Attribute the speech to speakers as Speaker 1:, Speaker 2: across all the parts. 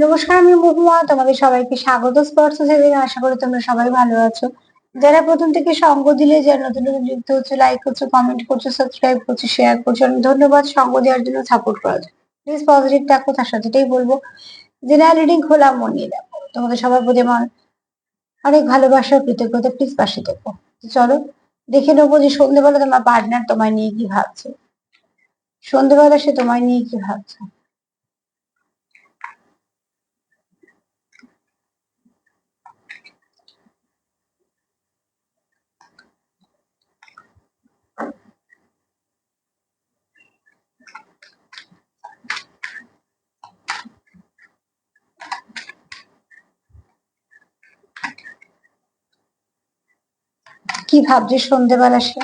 Speaker 1: নমস্কার, আমি মহুয়া। তোমাদের সবাইকে স্বাগত। স্পর্শ সেদিন আশা করি তোমরা সবাই ভালো আছো। যারা প্রথম থেকে সঙ্গ দিলে, যারা নতুন নতুন যুক্ত হচ্ছে লাইক করছ কমেন্ট করছ সাবস্ক্রাইব করছ শেয়ার করছ ধন্যবাদ। সঙ্গ দেওয়ার জন্য সাপোর্ট করার জন্য। প্লিজ পজিটিভ থাকো তার সাথে এটাই বলব জেনারেল রিডিং খোলা মন নিয়ে দেখো। তোমাদের সবার প্রতি আমার অনেক ভালোবাসা, কৃতজ্ঞতা। প্লিজ পাশে দেখো চলো, দেখে নেব যে সন্ধ্যেবেলা তোমার পার্টনার তোমায় নিয়ে কি ভাবছে। সন্ধ্যেবেলা সে তোমায় নিয়ে কি ভাবছে। কি ভাবছে সন্ধ্যেবেলা সে?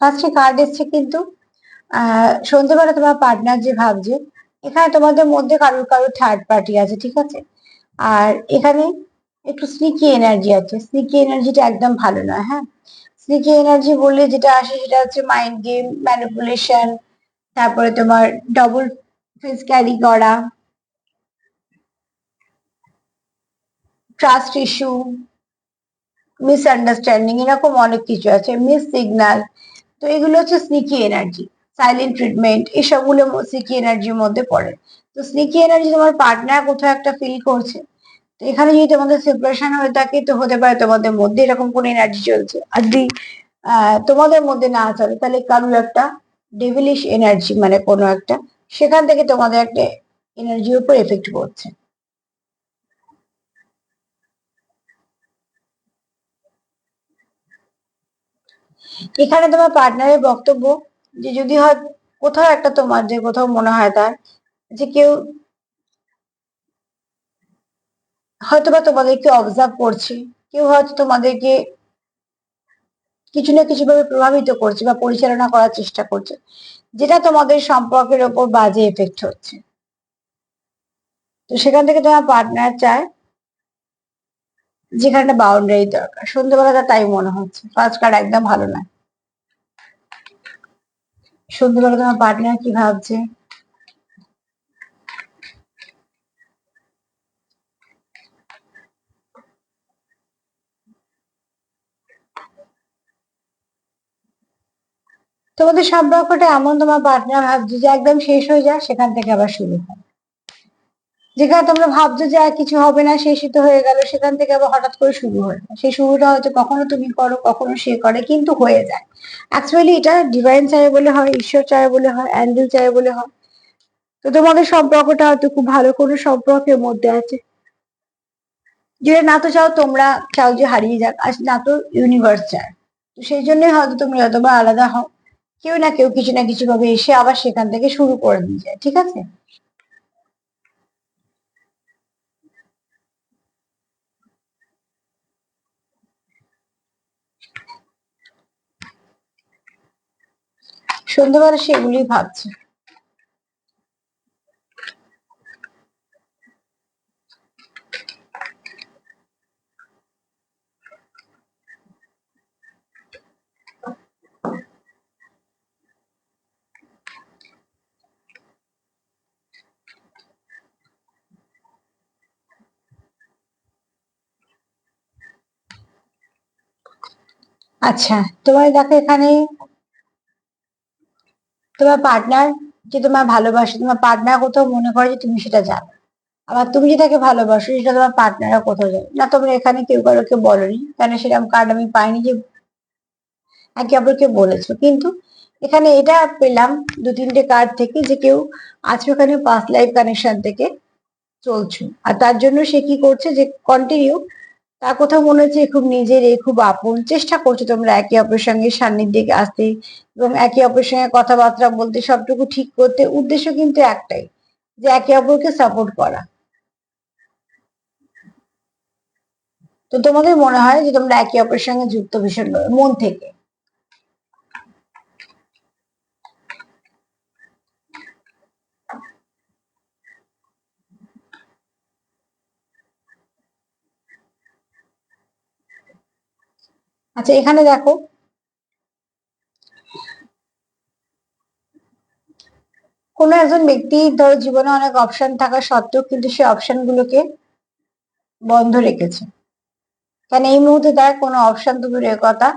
Speaker 1: ফার্স্টে কার্ড এসছে কিন্তু। সন্ধ্যেবেলা তোমার পার্টনার যে ভাবছে, এখানে তোমাদের মধ্যে কারোর কারোর থার্ড পার্টি আছে, ঠিক আছে? আর এখানে একটু স্নিকি এনার্জি আছে। স্নিকি এনার্জিটা একদম ভালো নয় হ্যাঁ? স্নিকি এনার্জি বললে যেটা আসে সেটা হচ্ছে মাইন্ড গেম ম্যানিপুলেশন তারপরে তোমার ডবল ফেস ক্যারি করা ট্রাস্ট ইস্যু মিসআন্ডারস্ট্যান্ডিং এরকম অনেক কিছু আছে মিস সিগনাল তো এগুলো হচ্ছে স্নিকি এনার্জি সাইলেন্ট ট্রিটমেন্ট এসবগুলো স্নিকি এনার্জির মধ্যে পড়ে। তো স্নিকি এনার্জি তোমার পার্টনার কোথাও একটা ফিল করছে তো এখানে যদি তোমাদের সেপারেশন হয়ে থাকে, তো হতে পারে তোমাদের মধ্যে এরকম কোন এনার্জি চলছে। আর যদি তোমাদের মধ্যে না চলে, তাহলে কারোর একটা ডেভিলিশ এনার্জি মানে কোনো একটা, সেখান থেকে তোমাদের একটা এনার্জির উপর এফেক্ট পড়ছে। এখানে তোমার পার্টনারের বক্তব্য যে যদি হয়, কোথাও একটা তোমার, যে কোথাও মনে হয় তার, যে কেউ হয়তোবা তোমাদেরকে অবজার্ভ করছে। কেউ হয়তো তোমাদেরকে কিছু না কিছু ভাবে প্রভাবিত করছে বা পরিচালনা করার চেষ্টা করছে, যেটা তোমাদের সম্পর্কের ওপর বাজে এফেক্ট হচ্ছে। তো সেখান থেকে তোমার পার্টনার চায় যেখানে বাউন্ডারি দরকার। সন্ধ্যেবেলা তার তাই মনে হচ্ছে। ফার্স্ট কার্ড একদম ভালো নয়। সন্ধ্যেবেলা তোমার পার্টনার কি ভাবছে? তোমাদের সম্পর্কটা এমন তোমার পার্টনার ভাবছ যে একদম শেষ হয়ে যায় সেখান থেকে আবার শুরু হয়। যেখানে তোমরা ভাবছ যে আর কিছু হবে না, শেষই তো হয়ে গেল, সেখান থেকে আবার হঠাৎ করে শুরু হয়ে। যায় সেই শুরুটা হয়তো কখনো তুমি করো, কখনো সে করে, কিন্তু হয়ে যায়। অ্যাকচুয়ালি এটা ডিভাইন চায় বলে হয় ঈশ্বর চায় বলে হয় অ্যাঞ্জেল চায় বলে হয়। তো তোমাদের সম্পর্কটা হয়তো খুব ভালো কোনো সম্পর্কের মধ্যে আছে। যেটা না তো চাও তোমরা চাও যে হারিয়ে যাক, আর না তো ইউনিভার্স চায়। তো সেই জন্যই হয়তো তুমি যতবার আলাদা হও কেউ না কেউ কিছু না কিছু ভাবে এসে আবার সেখান থেকে শুরু করে দিয়ে যায়, ঠিক আছে? সন্ধ্যেবেলা সেগুলি ভাবছে। আচ্ছা তোমার দেখো এখানে তোমার পার্টনার যে তোমার ভালোবাসে, তোমার পার্টনার কোথাও মনে করে যে তুমি সেটা জানো। আবার তুমি যে তাকে ভালোবাসো, সেটা তোমার পার্টনাররা কোথাও জানে না। তোমরা এখানে কেউ কারোকে বলনি কেন সেরকম কার্ড আমি পাইনি যে একে অপরকে বলেছ। কিন্তু এখানে এটা পেলাম দু তিনটে কার্ড থেকে যে কেউ আছো এখানে পাস্ট লাইফ কানেকশন থেকে চলছো। আর তার জন্য সে কি করছে যে কন্টিনিউ তার কোথাও মনে হচ্ছে খুব নিজের এ খুব আপন। চেষ্টা করছ তোমরা একে অপরের সঙ্গে সান্নিধ্যে আসতে এবং একে অপরের সঙ্গে কথাবার্তা বলতে সবটুকু ঠিক করতে। উদ্দেশ্য কিন্তু একটাই, যে একে অপরকে সাপোর্ট করা। তো তোমাদের মনে হয় যে তোমরা একে অপরের সঙ্গে যুক্ত ভীষণ মন থেকে। আচ্ছা এখানে দেখো। কোনো একজন ব্যক্তি ধরো জীবনে অনেক অপশন থাকা সত্ত্বেও কিন্তু সে অপশন গুলোকে বন্ধ রেখেছে। কারণ এই মুহূর্তে তার কোনো অপশন তো দূরের কথা।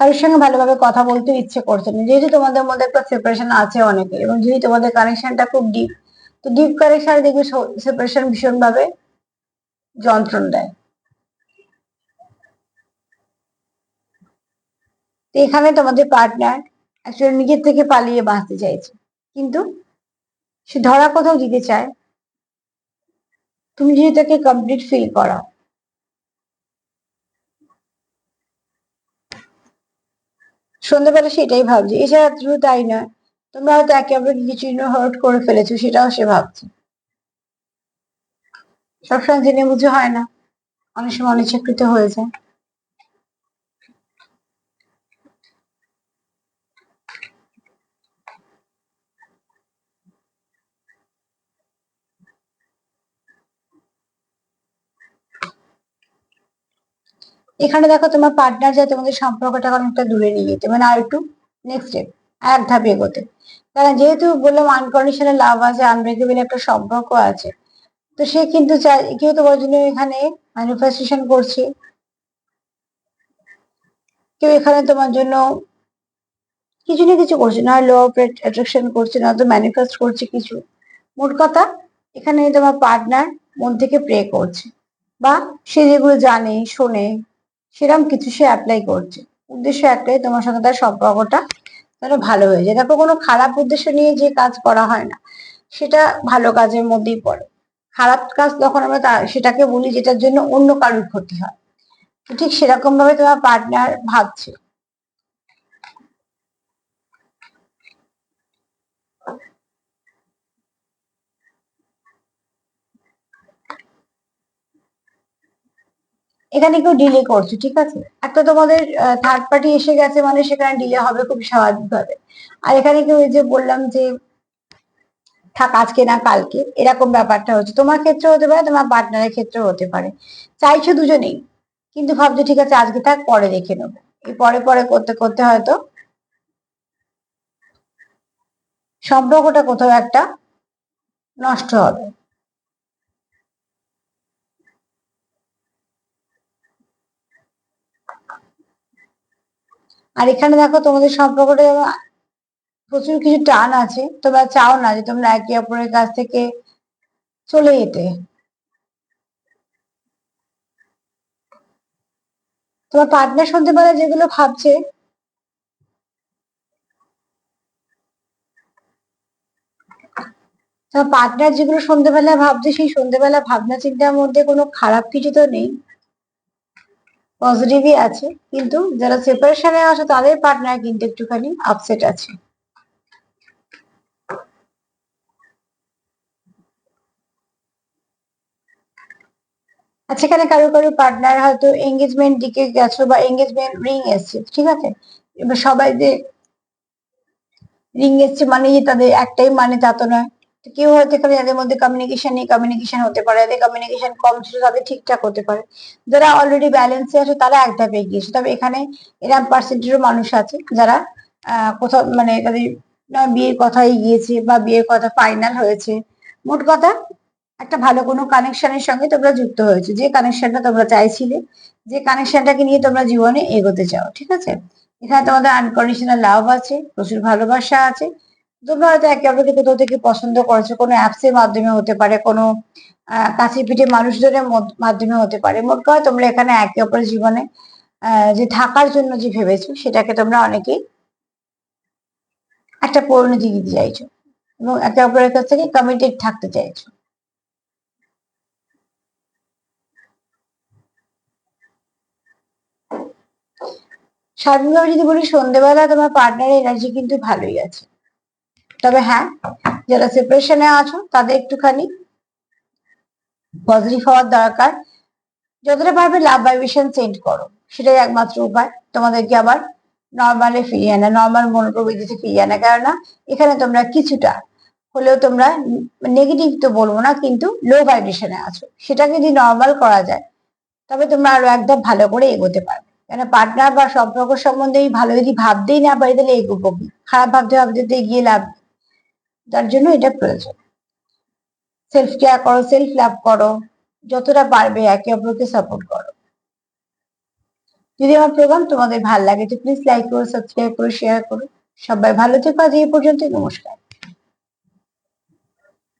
Speaker 1: কারোর সঙ্গে ভালোভাবে কথা বলতে ইচ্ছে করছে না। যেহেতু তোমাদের মধ্যে একটা সেপারেশন আছে অনেকে এবং যদি তোমাদের কানেকশনটা খুব ডিপ তো ডিপ কানেকশন দেখবে সেপারেশন ভীষণ ভাবে যন্ত্রণ দেয়। তো এখানে তোমাদের পার্টনার অ্যাকচুয়ালি নিজের থেকে পালিয়ে বাঁচতে চাইছে। কিন্তু সে ধরা কোথাও দিতে চায়, তুমি যদি তাকে কমপ্লিট ফিল করাও। সন্ধ্যাবেলা সেটাই ভাবছে, এছাড়া শুধু তাই নয়, তোমরা হয়তো একে অপরকে কিছু হার্ট করে ফেলেছো, সেটাও সে ভাবছে। সবসময় জেনে বুঝে হয় না, অনেক সময় অনিচ্ছাকৃত হয়ে যায়। এখানে দেখো তোমার পার্টনার যায় তোমাদের সম্পর্কটা অনেকটা দূরে নিয়ে যেতে মানে আর একটু নেক্সট স্টেপ এক ধাপ এগোতে। কারণ যেহেতু বললাম আনকন্ডিশনাল লাভ আছে আনব্রেকেবল একটা সম্পর্ক আছে, তো সে কিন্তু চায় কেউ তোমার জন্য এখানে ম্যানিফেস্টেশন করছে। কেউ এখানে তোমার জন্য কিছু না কিছু করছে, না লো অফ অ্যাট্রাকশন করছে, না তো ম্যানিফেস্ট করছে কিছু। মোট কথা, এখানে তোমার পার্টনার মন থেকে প্রে করছে। বা সে যেগুলো জানে, শোনে সেরকম কিছু সে অ্যাপ্লাই করছে। উদ্দেশ্য একটাই, তোমার সঙ্গে তার সম্পর্কটা যেন ভালো হয়ে যায়। দেখো কোনো খারাপ উদ্দেশ্য নিয়ে যে কাজ করা হয় না, সেটা ভালো কাজের মধ্যেই পড়ে। খারাপ কাজ তখন আমরা সেটাকে বলি যেটার জন্য অন্য কারোর ক্ষতি হয়। ঠিক সেরকম ভাবে তোমার পার্টনার ভাবছে। এখানে কেউ ডিলে করছে, ঠিক আছে? একটা তোমাদের থার্ড পার্টি এসে গেছে মানে সেখানে ডিলে হবে খুব স্বাভাবিকভাবে। আর এখানে কেউ এই যে বললাম যে থাক আজকে না কালকে, এরকম ব্যাপারটা হচ্ছে। তোমার ক্ষেত্রে হতে পারে, তোমার পার্টনারের ক্ষেত্রে হতে পারে। চাইছো দুজনেই, কিন্তু ভাবছ ঠিক আছে, আজকে থাক, পরে দেখে নেব। এই পরে পরে করতে করতে হয়তো সম্পর্কটা কোথাও একটা নষ্ট হবে। আর এখানে দেখো তোমাদের সম্পর্কটা প্রচুর কিছু টান আছে, তোমরা চাও না যে তোমরা একে অপরের কাছ থেকে চলে যেতে। তোমার পার্টনার সন্ধ্যেবেলা যেগুলো ভাবছে। তোমার পার্টনার যেগুলো সন্ধ্যেবেলা ভাবছে, সেই সন্ধ্যেবেলা ভাবনা চিন্তার মধ্যে কোনো খারাপ কিছু তো নেই। পজিটিভই আছে, কিন্তু যারা সেপারেশনে আছে, তাদের পার্টনার কিন্তু একটুখানি আপসেট আছে। আচ্ছা এখানে কারও কারও পার্টনার হয়তো এঙ্গেজমেন্ট দিকে গেছো বা এঙ্গেজমেন্ট রিং এসছে, ঠিক আছে? এবার সবাই যে রিং এসছে মানে তাদের একটাই মানে তা তো নয়। কেউ হয়তো এখানে যাদের মধ্যে কমিউনিকেশন নেই কমিউনিকেশন হতে পারে যাদের কমিউনিকেশন কম ছিল, তাদের ঠিকঠাক হতে পারে। যারা অলরেডি ব্যালেন্সে আছে, তারা এক ধাপে এগিয়েছে তবে এখানে এরকম পার্সেন্টেজও মানুষ আছে, যারা কোথাও মানে তাদের বিয়ের কথাই গিয়েছে বা বিয়ের কথা ফাইনাল হয়েছে। মোট কথা, একটা ভালো কোনো কানেকশনের সঙ্গে তোমরা যুক্ত হয়েছে। যে কানেকশনটা তোমরা চাইছিলে, যে কানেকশনটাকে নিয়ে তোমরা জীবনে এগোতে চাও, ঠিক আছে? এখানে তোমাদের আনকন্ডিশনাল লাভ আছে, প্রচুর ভালোবাসা আছে তোমরা হয়তো একে অপরকে কোথাও থেকে পছন্দ করেছ। কোনো অ্যাপস এর মাধ্যমে হতে পারে, কোনো কাছে পিঠে মানুষজনের মাধ্যমে হতে পারে। মোট কথা তোমরা এখানে একে অপরের জীবনে যে থাকার জন্য যে ভেবেছো, সেটাকে তোমরা অনেকেই একটা পরিণতি দিতে চাইছো এবং একে অপরের কাছ থেকে কমিটেড থাকতে চাইছো। স্বাধীনভাবে যদি বলি সন্ধ্যেবেলা তোমার পার্টনারের এনার্জি কিন্তু ভালোই আছে। তবে হ্যাঁ যারা সেপারেশনে আছো, তাদের একটুখানি পজিটিভ হওয়ার দরকার। যতটা পারবে লাভ ভাইব্রেশন সেন্ড করো। সেটাই একমাত্র উপায়। তোমাদেরকে আবার নর্মালে ফিরিয়ে আনা নর্মাল মনোপ্রবৃত্তিতে ফিরিয়ে আনা। কেননা, এখানে তোমরা কিছুটা হলেও তোমরা নেগেটিভ তো বলব না, কিন্তু লো ভাইব্রেশনে আছো। সেটাকে যদি নর্মাল করা যায়, তবে তোমরা আরও একদম ভালো করে এগোতে পারবে। কেন পার্টনার বা সম্পর্ক সম্বন্ধে ভালো যদি ভাবতেই না পারি, তাহলে এগোবো খারাপ ভাবতে ভাবতে তো এগিয়ে লাভ তার জন্য এটা প্রয়োজন। সেলফ কেয়ার করো সেলফ লাভ করো, যতটা পারবে একে অপরকে সাপোর্ট করো। যদি আমার প্রোগ্রাম তোমাদের ভালো লাগে তো প্লিজ লাইক করো সাবস্ক্রাইব করো শেয়ার করো। সবাই ভালো থেকো আজ এই পর্যন্ত নমস্কার।